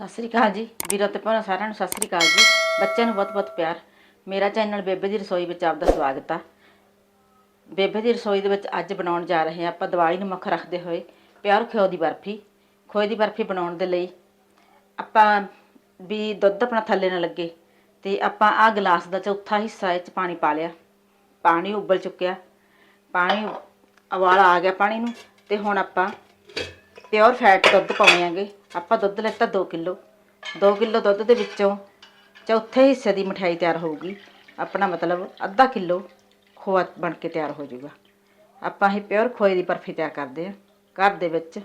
ਸਤਿ ਸ੍ਰੀ ਅਕਾਲ ਜੀ। ਵੀਰੋ ਤੇ ਭੈਣਾਂ ਸਾਰਿਆਂ ਨੂੰ ਸਤਿ ਸ੍ਰੀ ਅਕਾਲ ਜੀ। ਬੱਚਿਆਂ ਨੂੰ ਬਹੁਤ-ਬਹੁਤ ਪਿਆਰ। ਮੇਰਾ ਚੈਨਲ ਬੇਬੇ ਦੀ ਰਸੋਈ ਵਿੱਚ ਆਪ ਦਾ ਸਵਾਗਤ ਆ। ਬੇਬੇ ਦੀ ਰਸੋਈ ਦੇ ਵਿੱਚ ਅੱਜ ਬਣਾਉਣ ਜਾ ਰਹੇ ਹਾਂ ਆਪਾਂ ਦੀਵਾਲੀ ਨੂੰ ਮੁੱਖ ਰੱਖਦੇ ਹੋਏ ਪਿਆਰ ਖਿਓ ਦੀ ਬਰਫੀ। ਖੋਏ ਦੀ ਬਰਫੀ ਬਣਾਉਣ ਦੇ ਲਈ ਆਪਾਂ ਵੀ ਦੁੱਧ ਆਪਣਾ ਥੱਲੇ ਨਾ ਲੱਗੇ ਤੇ ਆਪਾਂ ਆ ਗਲਾਸ ਦਾ ਚੌਥਾ ਹਿੱਸਾ ਇਹ ਚ ਪਾਣੀ ਪਾ ਲਿਆ। ਪਾਣੀ ਉਬਲ ਚੁੱਕਿਆ। ਪਾਣੀ ਉਬਾਲਾ ਆ ਗਿਆ ਪਾਣੀ ਨੂੰ ਤੇ ਹੁਣ ਆਪਾਂ ਪਿਓਰ ਫੈਟ ਦੁੱਧ ਪਾਉਣੇ ਆਂਗੇ ਆਪਾਂ ਦੁੱਧ ਲੈਤਾ 2 ਕਿਲੋ। 2 ਕਿਲੋ ਦੁੱਧ ਦੇ ਵਿੱਚੋਂ ਚੌਥੇ ਹਿੱਸੇ ਦੀ ਮਠਿਆਈ ਤਿਆਰ ਹੋਊਗੀ। ਆਪਣਾ ਮਤਲਬ ਅੱਧਾ ਕਿਲੋ ਖੋਆ ਬਣ ਕੇ ਤਿਆਰ ਹੋ ਜਾਊਗਾ। ਆਪਾਂ ਇਹ ਪਿਓਰ ਖੋਏ ਦੀ ਬਰਫੀ ਤਿਆਰ ਕਰਦੇ ਆ ਘਰ ਦੇ ਵਿੱਚ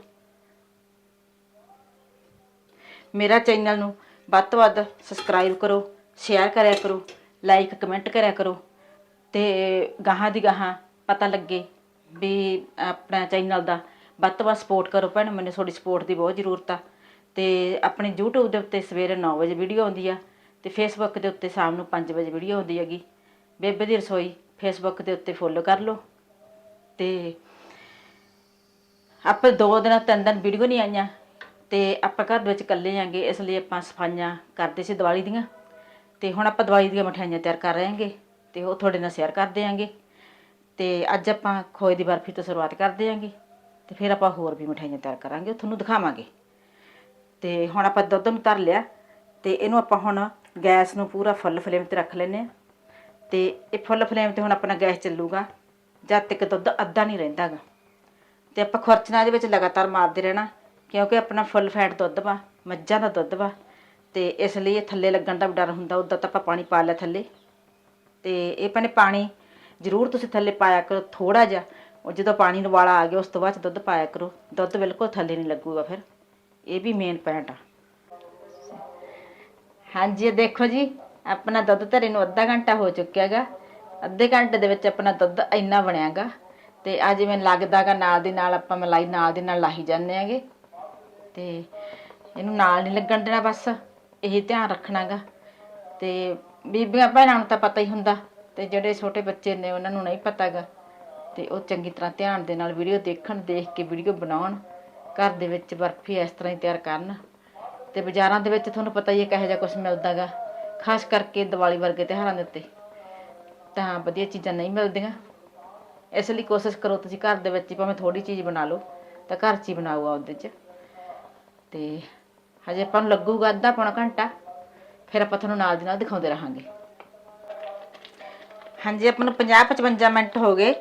ਮੇਰਾ ਚੈਨਲ ਨੂੰ ਵੱਧ ਤੋਂ ਵੱਧ ਸਬਸਕ੍ਰਾਈਬ ਕਰੋ, ਸ਼ੇਅਰ ਕਰਿਆ ਕਰੋ, ਲਾਈਕ, ਕਮੈਂਟ ਕਰਿਆ ਕਰੋ ਤੇ ਗਾਹਾਂ ਦੀ ਗਾਹਾਂ ਪਤਾ ਲੱਗੇ ਵੀ ਆਪਣਾ ਚੈਨਲ ਦਾ ਵੱਧ ਤੋਂ ਵੱਧ ਸਪੋਰਟ ਕਰੋ ਭੈਣ, ਮੈਨੂੰ ਤੁਹਾਡੀ ਸਪੋਰਟ ਦੀ ਬਹੁਤ ਜ਼ਰੂਰਤ ਆ। ਤੇ ਆਪਣੇ YouTube ਦੇ ਉੱਤੇ ਸਵੇਰੇ 9 ਵਜੇ ਵੀਡੀਓ ਆਉਂਦੀ ਆ ਤੇ Facebook ਦੇ ਉੱਤੇ ਸ਼ਾਮ ਨੂੰ 5 ਵਜੇ ਵੀਡੀਓ ਆਉਂਦੀ ਹੈਗੀ। ਬੇਬੇ ਦੀ ਰਸੋਈ Facebook ਦੇ ਉੱਤੇ ਫੋਲੋ ਕਰ ਲਓ। ਤੇ ਆਪਾਂ ਦੋ ਦਿਨਾਂ, ਤਿੰਨ ਦਿਨ ਵੀਡੀਓ ਨਹੀਂ ਆਈਆਂ। ਤੇ ਆਪਾਂ ਘਰ ਦੇ ਵਿੱਚ ਇਕੱਲੇ ਆਂਗੇ, ਇਸ ਲਈ ਆਪਾਂ ਸਫਾਈਆਂ ਕਰਦੇ ਸੀ ਦੀਵਾਲੀ ਦੀਆਂ। ਤੇ ਹੁਣ ਆਪਾਂ ਦੀਵਾਲੀ ਦੀਆਂ ਮਠਿਆਈਆਂ ਤਿਆਰ ਕਰ ਰਹੇ ਹਾਂਗੇ ਤੇ ਉਹ ਤੁਹਾਡੇ ਨਾਲ ਸ਼ੇਅਰ ਕਰਦੇ ਆਂਗੇ। ਤੇ ਅੱਜ ਆਪਾਂ ਖੋਏ ਦੀ ਬਰਫੀ ਤੋਂ ਸ਼ੁਰੂਆਤ ਕਰਦੇ ਆਂਗੇ। ਤੇ ਫਿਰ ਆਪਾਂ ਹੋਰ ਵੀ ਮਠਿਆਈਆਂ ਤਿਆਰ ਕਰਾਂਗੇ, ਉਹ ਤੁਹਾਨੂੰ ਦਿਖਾਵਾਂਗੇ। ਤੇ ਹੁਣ ਆਪਾਂ ਦੁੱਧ ਨੂੰ ਧਰ ਲਿਆ, ਤੇ ਇਹਨੂੰ ਆਪਾਂ ਹੁਣ ਗੈਸ ਨੂੰ ਪੂਰਾ ਫੁੱਲ ਫਲੇਮ ਤੇ ਰੱਖ ਲੈਨੇ ਆ ਤੇ ਇਹ ਫੁੱਲ ਫਲੇਮ ਤੇ ਹੁਣ ਆਪਣਾ ਗੈਸ ਚੱਲੂਗਾ, ਜਦ ਤੱਕ ਦੁੱਧ ਅੱਧਾ ਨਹੀਂ ਰਹਿੰਦਾਗਾ। ਤੇ ਆਪਾਂ ਖੁਰਚਣਾ ਇਹਦੇ ਵਿੱਚ ਲਗਾਤਾਰ ਮਾਰਦੇ ਰਹਿਣਾ, ਕਿਉਂਕਿ ਆਪਣਾ ਫੁੱਲ ਫੈਟ ਦੁੱਧ ਵਾ, ਮੱਝਾਂ ਦਾ ਦੁੱਧ ਵਾ। ਤੇ ਇਸ ਲਈ ਇਹ ਥੱਲੇ ਲੱਗਣ ਦਾ ਵੀ ਡਰ ਹੁੰਦਾ, ਉਦਾਂ ਤਾਂ ਆਪਾਂ ਪਾਣੀ ਪਾ ਲਿਆ ਥੱਲੇ। ਤੇ ਇਹ ਭੈਣੇ ਪਾਣੀ ਜ਼ਰੂਰ ਤੁਸੀਂ ਥੱਲੇ ਪਾਇਆ ਕਰੋ ਥੋੜਾ ਜਿਹਾ। ਉਹ ਜਦੋਂ ਪਾਣੀ ਨੂੰ ਵਾਲਾ ਆ ਗਿਆ, ਉਸ ਤੋਂ ਬਾਅਦ 'ਚ ਦੁੱਧ ਪਾਇਆ ਕਰੋ। ਦੁੱਧ ਬਿਲਕੁਲ ਥੱਲੇ ਨਹੀਂ ਲੱਗੂਗਾ ਫਿਰ। ਇਹ ਵੀ ਮੇਨ ਪੁਆਇੰਟ ਆ। ਹਾਂਜੀ, ਇਹ ਦੇਖੋ ਜੀ, ਆਪਣਾ ਦੁੱਧ ਧਰੇ ਨੂੰ ਅੱਧਾ ਘੰਟਾ ਹੋ ਚੁੱਕਿਆ ਹੈਗਾ ਅੱਧੇ ਘੰਟੇ ਦੇ ਵਿੱਚ ਆਪਣਾ ਦੁੱਧ ਇੰਨਾ ਬਣਿਆਗਾ। ਤੇ ਆ ਜਿਵੇਂ ਲੱਗਦਾਗਾ ਨਾਲ ਦੀ ਨਾਲ ਆਪਾਂ ਮਲਾਈ ਨਾਲ ਦੀ ਨਾਲ ਲਾਹੀ ਜਾਂਦੇ ਆਂਗੇ। ਤੇ ਇਹਨੂੰ ਨਾਲ ਨਹੀਂ ਲੱਗਣ ਦੇਣਾ ਬਸ, ਇਹ ਧਿਆਨ ਰੱਖਣਾਗਾ। ਤੇ ਬੀਬੀਆਂ, ਭੈਣਾਂ ਨੂੰ ਤਾਂ ਪਤਾ ਹੀ ਹੁੰਦਾ। ਤੇ ਜਿਹੜੇ ਛੋਟੇ ਬੱਚੇ ਨੇ, ਉਹਨਾਂ ਨੂੰ ਨਹੀਂ ਪਤਾਗਾ। ਤੇ ਉਹ ਚੰਗੀ ਤਰ੍ਹਾਂ ਧਿਆਨ ਦੇ ਨਾਲ ਵੀਡੀਓ ਦੇਖਣ, ਦੇਖ ਕੇ ਵੀਡੀਓ ਬਣਾਉਣ, ਘਰ ਦੇ ਵਿੱਚ ਬਰਫੀ ਇਸ ਤਰ੍ਹਾਂ ਹੀ ਤਿਆਰ ਕਰਨ। ਤੇ ਬਾਜ਼ਾਰਾਂ ਦੇ ਵਿੱਚ ਤੁਹਾਨੂੰ ਪਤਾ ਹੀ ਹੈ ਕਿਹੋ ਜਿਹਾ ਕੁਝ ਮਿਲਦਾਗਾ, ਖਾਸ ਕਰਕੇ ਦੀਵਾਲੀ ਵਰਗੇ ਤਿਉਹਾਰਾਂ ਦੇ ਉੱਤੇ। ਤਾਂ ਵਧੀਆ ਚੀਜ਼ਾਂ ਨਹੀਂ ਮਿਲਦੀਆਂ। ਇਸ ਲਈ ਕੋਸ਼ਿਸ਼ ਕਰੋ ਤੁਸੀਂ ਘਰ ਦੇ ਵਿੱਚ ਭਾਵੇਂ ਥੋੜੀ ਚੀਜ਼ ਬਣਾ ਲਓ, ਤਾਂ ਘਰ 'ਚ ਹੀ ਬਣਾਓ ਉਹਦੇ 'ਚ। ਤੇ ਹਜੇ ਆਪਾਂ ਨੂੰ ਲੱਗੂਗਾ ਅੱਧਾ ਪੌਣਾ ਘੰਟਾ, ਫਿਰ ਆਪਾਂ ਤੁਹਾਨੂੰ ਨਾਲ ਦੀ ਨਾਲ ਦਿਖਾਉਂਦੇ ਰਹਾਂਗੇ। ਹਾਂਜੀ, ਆਪਾਂ ਨੂੰ 50 55 ਮਿੰਟ ਹੋ ਗਏ।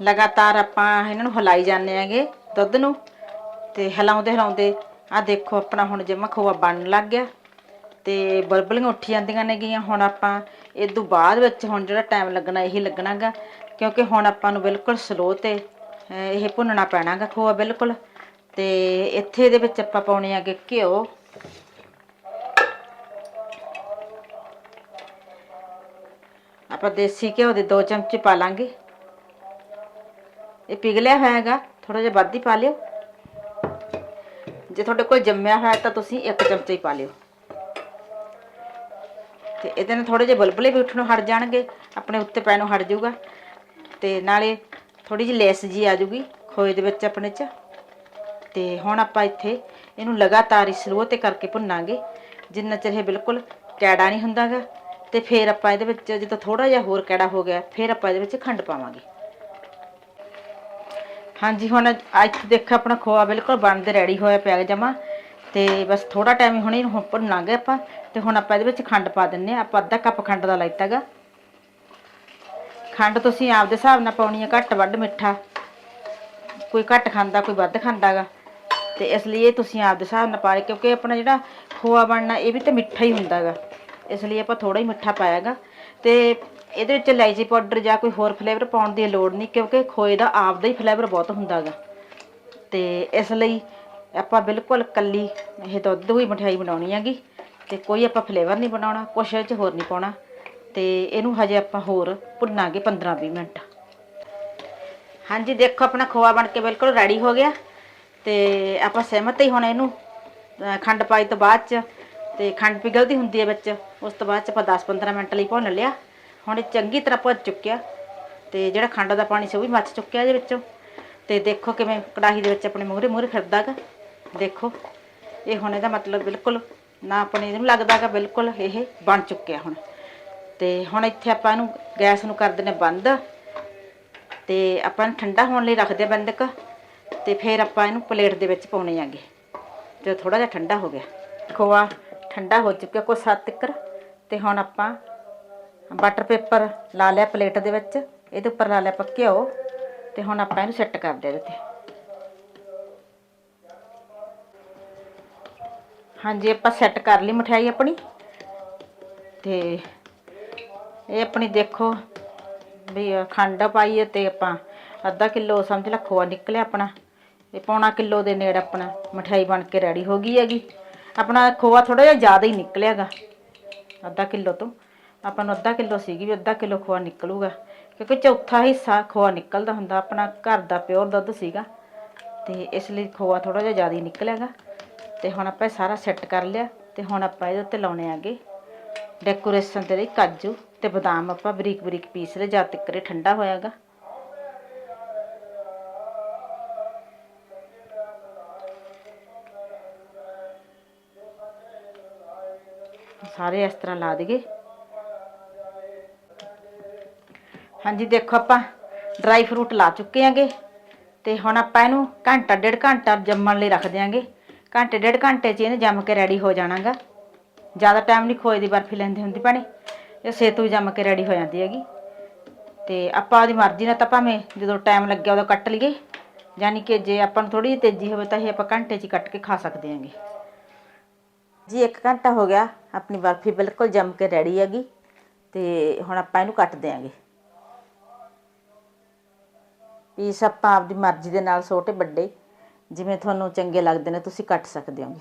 ਲਗਾਤਾਰ ਆਪਾਂ ਇਹਨਾਂ ਨੂੰ ਹਿਲਾਈ ਜਾਂਦੇ ਆਂਗੇ ਦੁੱਧ ਨੂੰ ਤੇ ਹਿਲਾਉਂਦੇ ਹਿਲਾਉਂਦੇ ਆ ਦੇਖੋ ਆਪਣਾ ਹੁਣ ਜਿਵੇਂ ਖੋਆ ਬਣਨ ਲੱਗ ਗਿਆ ਤੇ ਬਲਬਲੀਆਂ ਉੱਠੀ ਜਾਂਦੀਆਂ ਨੇਗੀਆਂ ਹੁਣ ਆਪਾਂ ਇਹ ਤੋਂ ਬਾਅਦ ਵਿੱਚ ਹੁਣ ਜਿਹੜਾ ਟਾਈਮ ਲੱਗਣਾ ਇਹੀ ਲੱਗਣਾਗਾ, ਕਿਉਂਕਿ ਹੁਣ ਆਪਾਂ ਨੂੰ ਬਿਲਕੁਲ ਸਲੋ ਤੇ ਇਹ ਭੁੰਨਣਾ ਪੈਣਾਗਾ ਖੋਆ ਬਿਲਕੁਲ। ਤੇ ਇੱਥੇ ਇਹਦੇ ਵਿੱਚ ਆਪਾਂ ਪਾਉਣੇ ਆਗੇ ਘਿਓ। ਆਪਾਂ ਦੇਸੀ ਘਿਓ ਦੇ 2 ਚਮਚੇ ਪਾ ਲਾਂਗੇ। ਇਹ ਪਿਘਲਿਆ ਹੋਇਆ ਹੈਗਾ ਥੋੜਾ ਜਿਹਾ ਵੱਧ ਹੀ ਪਾ ਲਿਓ। ਜੇ ਤੁਹਾਡੇ ਕੋਲ ਜੰਮਿਆ ਹੋਇਆ ਤਾਂ ਤੁਸੀਂ ਇੱਕ ਚਮਚਾ ਹੀ ਪਾ ਲਿਓ। ਤੇ ਇਹਦੇ ਨਾਲ ਥੋੜੇ ਜਿਹੇ ਬਲਬਲੇ ਵੀ ਉੱਠਣੋਂ ਹਟ ਜਾਣਗੇ, ਆਪਣੇ ਉੱਤੇ ਪੈਣੋਂ ਹਟ ਜਾਊਗਾ। ਤੇ ਨਾਲੇ ਥੋੜੀ ਜਿਹੀ ਲੈਸ ਜੀ ਆ ਜਾਊਗੀ ਖੋਏ ਦੇ ਵਿੱਚ ਆਪਣੇ ਚ। ਤੇ ਹੁਣ ਆਪਾਂ ਇੱਥੇ ਇਹਨੂੰ ਲਗਾਤਾਰ ਹੀ ਸਲੋ ਤੇ ਕਰਕੇ ਭੁੰਨਾਂਗੇ। ਜਿੰਨਾ ਚਿਰ ਇਹ ਬਿਲਕੁਲ ਕੈੜਾ ਨਹੀਂ ਹੁੰਦਾਗਾ। ਤੇ ਫਿਰ ਆਪਾਂ ਇਹਦੇ ਵਿੱਚ ਜਦੋਂ ਥੋੜਾ ਜਿਹਾ ਹੋਰ ਕੈੜਾ ਹੋ ਗਿਆ, ਫਿਰ ਆਪਾਂ ਇਹਦੇ ਵਿੱਚ ਖੰਡ ਪਾਵਾਂਗੇ। ਹਾਂਜੀ, ਹੁਣ ਅੱਜ ਦੇਖੋ ਆਪਣਾ ਖੋਆ ਬਿਲਕੁਲ ਬਣਦੇ ਰੈਡੀ ਹੋਇਆ ਪਿਆ ਜਮਾ। ਤੇ ਬਸ ਥੋੜਾ ਟਾਈਮ ਹੁਣ ਹੁਣੇ ਇਹਨੂੰ ਭੁੰਨਾਂਗੇ ਆਪਾਂ। ਤੇ ਹੁਣ ਆਪਾਂ ਇਹਦੇ ਵਿੱਚ ਖੰਡ ਪਾ ਦਿੰਨੇ ਆ। ਆਪਾਂ ਅੱਧਾ ਕੱਪ ਖੰਡ ਦਾ ਲਾਇਤਾਗਾ ਖੰਡ ਤੁਸੀਂ ਆਪਦੇ ਹਿਸਾਬ ਨਾਲ ਪਾਉਣੀ ਹੈ ਘੱਟ ਵੱਧ ਮਿੱਠਾ। ਕੋਈ ਘੱਟ ਖਾਂਦਾ, ਕੋਈ ਵੱਧ ਖਾਂਦਾਗਾ ਤੇ ਇਸ ਲਈ ਇਹ ਤੁਸੀਂ ਆਪਦੇ ਹਿਸਾਬ ਨਾਲ ਪਾਏ ਕਿਉਂਕਿ ਆਪਣਾ ਜਿਹੜਾ ਖੋਆ ਬਣਨਾ, ਇਹ ਵੀ ਤਾਂ ਮਿੱਠਾ ਹੀ ਹੁੰਦਾਗਾ ਇਸ ਲਈ ਆਪਾਂ ਥੋੜਾ ਹੀ ਮਿੱਠਾ ਪਾਇਆਗਾ ਤੇ ਇਹਦੇ ਵਿੱਚ ਇਲਾਇਚੀ ਪਾਊਡਰ ਜਾਂ ਕੋਈ ਹੋਰ ਫਲੇਵਰ ਪਾਉਣ ਦੀ ਲੋੜ ਨਹੀਂ, ਕਿਉਂਕਿ ਖੋਏ ਦਾ ਆਪਦਾ ਹੀ ਫਲੇਵਰ ਬਹੁਤ ਹੁੰਦਾ ਗਾ ਤੇ ਇਸ ਲਈ ਆਪਾਂ ਬਿਲਕੁਲ ਕੱਲੀ ਇਹ ਦੁੱਧ ਹੀ ਮਠਿਆਈ ਬਣਾਉਣੀ ਹੈਗੀ, ਤੇ ਕੋਈ ਆਪਾਂ ਫਲੇਵਰ ਨਹੀਂ ਬਣਾਉਣਾ, ਕੁਛ ਇਹ ਚ ਹੋਰ ਨਹੀਂ ਪਾਉਣਾ। ਤੇ ਇਹਨੂੰ ਹਜੇ ਆਪਾਂ ਹੋਰ ਭੁੰਨਾਂਗੇ 15-20 ਮਿੰਟ। ਹਾਂਜੀ, ਦੇਖੋ ਆਪਣਾ ਖੋਆ ਬਣ ਕੇ ਬਿਲਕੁਲ ਰੈਡੀ ਹੋ ਗਿਆ। ਤੇ ਆਪਾਂ ਸਹਿਮਤ ਹੀ ਹੁਣ ਇਹਨੂੰ ਖੰਡ ਪਾਈ ਤੋਂ ਬਾਅਦ ਚ, ਤੇ ਖੰਡ ਪਿਘਲਦੀ ਹੁੰਦੀ ਹੈ ਵਿੱਚ, ਉਸ ਤੋਂ ਬਾਅਦ ਚ ਆਪਾਂ 10-15 ਮਿੰਟ ਲਈ ਭੁੰਨ ਲਿਆ। ਹੁਣ ਇਹ ਚੰਗੀ ਤਰ੍ਹਾਂ ਭੁੱਜ ਚੁੱਕਿਆ ਤੇ ਜਿਹੜਾ ਖੰਡ ਦਾ ਪਾਣੀ ਸੀ ਉਹ ਵੀ ਮੱਚ ਚੁੱਕਿਆ ਇਹਦੇ ਵਿੱਚੋਂ। ਤੇ ਦੇਖੋ ਕਿਵੇਂ ਕੜਾਹੀ ਦੇ ਵਿੱਚ ਆਪਣੇ ਮੂਹਰੇ ਮੂਹਰੇ ਫਿਰਦਾਗਾ ਦੇਖੋ, ਇਹ ਹੁਣ ਇਹਦਾ ਮਤਲਬ ਬਿਲਕੁਲ ਨਾ ਆਪਣੇ ਇਹਨੂੰ ਲੱਗਦਾਗਾ ਬਿਲਕੁਲ ਇਹ ਬਣ ਚੁੱਕਿਆ ਹੁਣ। ਤੇ ਹੁਣ ਇੱਥੇ ਆਪਾਂ ਇਹਨੂੰ ਗੈਸ ਨੂੰ ਕਰ ਦਿੰਦੇ ਬੰਦ। ਤੇ ਆਪਾਂ ਇਹਨੂੰ ਠੰਡਾ ਹੋਣ ਲਈ ਰੱਖਦੇ ਆ ਬੰਦਕ ਤੇ ਫਿਰ ਆਪਾਂ ਇਹਨੂੰ ਪਲੇਟ ਦੇ ਵਿੱਚ ਪਾਉਣੇ ਆਂਗੇ ਤੇ ਥੋੜਾ ਜਿਹਾ ਠੰਡਾ ਹੋ ਗਿਆ। ਖੋਆ ਠੰਡਾ ਹੋ ਚੁੱਕਿਆ ਕੋਈ ਸੱਤ ਤੱਕਰ ਤੇ ਹੁਣ ਆਪਾਂ ਬਟਰ ਪੇਪਰ ਲਾ ਲਿਆ ਪਲੇਟ ਦੇ ਵਿੱਚ, ਇਹਦੇ ਉੱਪਰ ਲਾ ਲਿਆ ਆਪਾਂ ਘਿਓ ਤੇ ਹੁਣ ਆਪਾਂ ਇਹਨੂੰ ਸੈੱਟ ਕਰਦੇ ਦਿਆ ਇਹਦੇ ਤੇ ਹਾਂਜੀ, ਆਪਾਂ ਸੈੱਟ ਕਰ ਲਈ ਮਠਿਆਈ ਆਪਣੀ ਤੇ ਇਹ ਆਪਣੀ ਦੇਖੋ ਵੀ ਖੰਡ ਪਾਈਏ ਹੈ ਤੇ ਆਪਾਂ ਅੱਧਾ ਕਿਲੋ ਸਮਝ ਲਾ ਖੋਆ ਨਿਕਲਿਆ ਆਪਣਾ ਇਹ ਪੌਣਾ ਕਿਲੋ ਦੇ ਨੇੜੇ ਆਪਣਾ ਮਠਿਆਈ ਬਣ ਕੇ ਰੈਡੀ ਹੋ ਗਈ ਹੈਗੀ। ਆਪਣਾ ਖੋਆ ਥੋੜਾ ਜਿਹਾ ਜ਼ਿਆਦਾ ਹੀ ਨਿਕਲਿਆਗਾ, ਅੱਧਾ ਕਿਲੋ ਤੋਂ। ਆਪਾਂ ਨੂੰ ਅੱਧਾ ਕਿਲੋ ਸੀਗੀ ਵੀ ਅੱਧਾ ਕਿਲੋ ਖੋਆ ਨਿਕਲੂਗਾ। ਕਿਉਂਕਿ ਚੌਥਾ ਹਿੱਸਾ ਖੋਆ ਨਿਕਲਦਾ ਹੁੰਦਾ, ਆਪਣਾ ਘਰ ਦਾ ਪਿਓਰ ਦੁੱਧ ਸੀਗਾ। ਤੇ ਇਸ ਲਈ ਖੋਆ ਥੋੜਾ ਜਿਹਾ ਜ਼ਿਆਦਾ ਹੀ ਨਿਕਲਿਆਗਾ। ਤੇ ਹੁਣ ਆਪਾਂ ਇਹ ਸਾਰਾ ਸੈੱਟ ਕਰ ਲਿਆ ਤੇ ਹੁਣ ਆਪਾਂ ਇਹਦੇ ਉੱਤੇ ਲਾਉਣੇ ਆਗੇ ਡੈਕੋਰੇਸ਼ਨ ਦੇ ਲਈ ਕਾਜੂ ਤੇ ਬਦਾਮ। ਆਪਾਂ ਬਰੀਕ ਬਰੀਕ ਪੀਸ ਲਏ, ਜਦ ਤੱਕ ਇਹ ਠੰਡਾ ਹੋਇਆਗਾ। ਸਾਰੇ ਇਸ ਤਰ੍ਹਾਂ ਲਾ ਦਈਏ। ਹਾਂਜੀ, ਦੇਖੋ ਆਪਾਂ ਡਰਾਈ ਫਰੂਟ ਲਾ ਚੁੱਕੇ ਆਂਗੇ ਤੇ ਹੁਣ ਆਪਾਂ ਇਹਨੂੰ ਘੰਟਾ ਡੇਢ ਘੰਟਾ ਜੰਮਣ ਲਈ ਰੱਖ ਦਿਆਂਗੇ। ਘੰਟੇ ਡੇਢ ਘੰਟੇ 'ਚ ਇਹਨੇ ਜੰਮ ਕੇ ਰੈਡੀ ਹੋ ਜਾਣਾਗਾ। ਜ਼ਿਆਦਾ ਟਾਈਮ ਨਹੀਂ ਖੋਏ ਦੀ ਬਰਫੀ ਲੈਂਦੀ ਹੁੰਦੀ ਭੈਣੇ, ਇਹ ਸੇਤੂ ਜੰਮ ਕੇ ਰੈਡੀ ਹੋ ਜਾਂਦੀ ਹੈਗੀ। ਤੇ ਆਪਾਂ ਉਹਦੀ ਮਰਜ਼ੀ ਨਾਲ ਤਾਂ ਭਾਵੇਂ ਜਦੋਂ ਟਾਈਮ ਲੱਗਿਆ ਉਦੋਂ ਕੱਟ ਲਈਏ, ਯਾਨੀ ਕਿ ਜੇ ਆਪਾਂ ਨੂੰ ਥੋੜੀ ਜਿਹੀ ਤੇਜ਼ੀ ਹੋਵੇ ਤਾਂ ਇਹ ਆਪਾਂ ਘੰਟੇ 'ਚ ਹੀ ਕੱਟ ਕੇ ਖਾ ਸਕਦੇ ਹਾਂਗੇ ਜੀ 1 ਘੰਟਾ ਹੋ ਗਿਆ, ਆਪਣੀ ਬਰਫੀ ਬਿਲਕੁਲ ਜੰਮ ਕੇ ਰੈਡੀ ਹੈਗੀ ਤੇ ਹੁਣ ਆਪਾਂ ਇਹਨੂੰ ਕੱਟ ਦਿਆਂਗੇ ਪੀਸ ਆਪਾਂ ਆਪਦੀ ਮਰਜ਼ੀ ਦੇ ਨਾਲ ਛੋਟੇ ਵੱਡੇ ਜਿਵੇਂ ਤੁਹਾਨੂੰ ਚੰਗੇ ਲੱਗਦੇ ਨੇ, ਤੁਸੀਂ ਕੱਟ ਸਕਦੇ ਹੋਗੇ।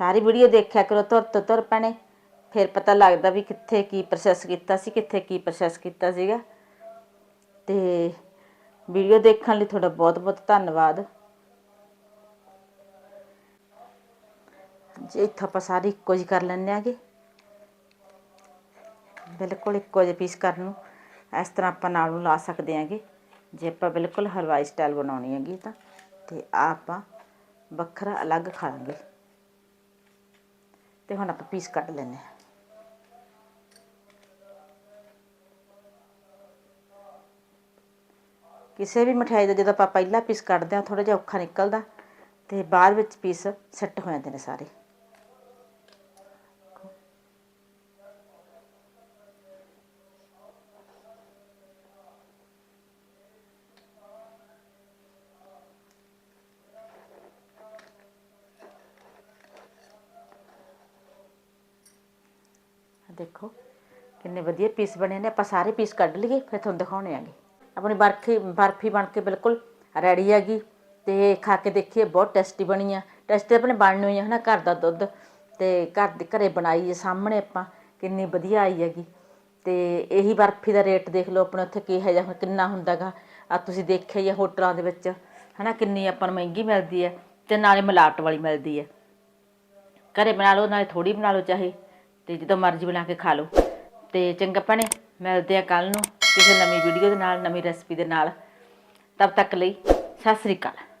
ਸਾਰੀ ਵੀਡੀਓ ਦੇਖਿਆ ਕਰੋ ਤੁਰ ਤੋਂ ਤੁਰ ਪੈਣੇ। ਫਿਰ ਪਤਾ ਲੱਗਦਾ ਵੀ ਕਿੱਥੇ ਕੀ ਪ੍ਰੋਸੈਸ ਕੀਤਾ ਸੀ, ਕਿੱਥੇ ਕੀ ਪ੍ਰੋਸੈਸ ਕੀਤਾ ਸੀਗਾ। ਤੇ ਵੀਡੀਓ ਦੇਖਣ ਲਈ ਤੁਹਾਡਾ ਬਹੁਤ ਬਹੁਤ ਧੰਨਵਾਦ। ਜੇ ਇੱਥੋਂ ਆਪਾਂ ਸਾਰੀ ਇੱਕੋ ਜਿਹੀ ਕਰ ਲੈਂਦੇ ਆਗੇ। ਬਿਲਕੁਲ ਇੱਕੋ ਜਿਹੇ ਪੀਸ ਕਰਨ ਨੂੰ ਇਸ ਤਰ੍ਹਾਂ ਆਪਾਂ ਨਾਲ ਨੂੰ ਲਾ ਸਕਦੇ ਆਂਗੇ। ਜੇ ਆਪਾਂ ਬਿਲਕੁਲ ਹਲਵਾਈ ਸਟਾਈਲ ਬਣਾਉਣੀ ਹੈਗੀ ਤਾਂ, ਤੇ ਆਹ ਆਪਾਂ ਵੱਖਰਾ ਅਲੱਗ ਖਾ ਲਾਂਗੇ ਤੇ ਹੁਣ ਆਪਾਂ ਪੀਸ ਕੱਢ ਲੈਂਦੇ ਹਾਂ। ਕਿਸੇ ਵੀ ਮਠਿਆਈ ਦਾ ਜਦੋਂ ਆਪਾਂ ਪਹਿਲਾ ਪੀਸ ਕੱਢਦੇ ਹਾਂ ਥੋੜਾ ਜਿਹਾ ਔਖਾ ਨਿਕਲਦਾ ਤੇ ਬਾਅਦ ਵਿੱਚ ਪੀਸ ਸੈੱਟ ਹੋ ਜਾਂਦੇ ਨੇ ਸਾਰੇ। ਦੇਖੋ, ਕਿੰਨੇ ਵਧੀਆ ਪੀਸ ਬਣੇ ਨੇ, ਆਪਾਂ ਸਾਰੇ ਪੀਸ ਕੱਢ ਲਈਏ, ਫਿਰ ਤੁਹਾਨੂੰ ਦਿਖਾਉਣੇ ਆਂਗੇ। ਆਪਣੀ ਬਰਫੀ ਬਰਫੀ ਬਣ ਕੇ ਬਿਲਕੁਲ ਰੈਡੀ ਹੈਗੀ, ਤੇ ਖਾ ਕੇ ਦੇਖੀਏ, ਬਹੁਤ ਟੇਸਟੀ ਬਣੀ ਆ। ਟੇਸਟੀ ਆਪਣੇ ਬਣਨੀ ਹੋਈ ਹੈ ਹਨਾ, ਘਰ ਦਾ ਦੁੱਧ, ਤੇ ਘਰ ਦੇ ਘਰੇ ਬਣਾਈ ਹੈ ਸਾਹਮਣੇ ਆਪਾਂ, ਕਿੰਨੀ ਵਧੀਆ ਆਈ ਹੈਗੀ। ਤੇ ਇਹੀ ਬਰਫੀ ਦਾ ਰੇਟ ਦੇਖ ਲਓ ਆਪਣੇ, ਉੱਥੇ ਕੀ ਹੈ ਜਾਂ ਕਿੰਨਾ ਹੁੰਦਾਗਾ। ਆ ਤੁਸੀਂ ਦੇਖਿਆ ਹੀ ਹੋਟਲਾਂ ਦੇ ਵਿੱਚ, ਹਨਾ, ਕਿੰਨੀ ਆਪਾਂ ਨੂੰ ਮਹਿੰਗੀ ਮਿਲਦੀ ਹੈ ਤੇ ਨਾਲੇ ਮਿਲਾਵਟ ਵਾਲੀ ਮਿਲਦੀ ਹੈ ਘਰੇ ਬਣਾ ਲਓ, ਨਾਲੇ ਥੋੜੀ ਬਣਾ ਲਓ, ਚਾਹੇ ਤੇ ਜਦੋਂ ਮਰਜ਼ੀ ਬਣਾ ਕੇ ਖਾ ਲਓ। ਤੇ ਚੰਗਾ ਭੈਣੇ, ਮਿਲਦੇ ਆ ਕੱਲ ਨੂੰ ਕਿਸੇ ਨਵੀਂ ਵੀਡੀਓ ਦੇ ਨਾਲ, ਨਵੀਂ ਰੈਸਪੀ ਦੇ ਨਾਲ। ਤਬ ਤੱਕ ਲਈ, ਸਤਿ ਸ੍ਰੀ ਅਕਾਲ।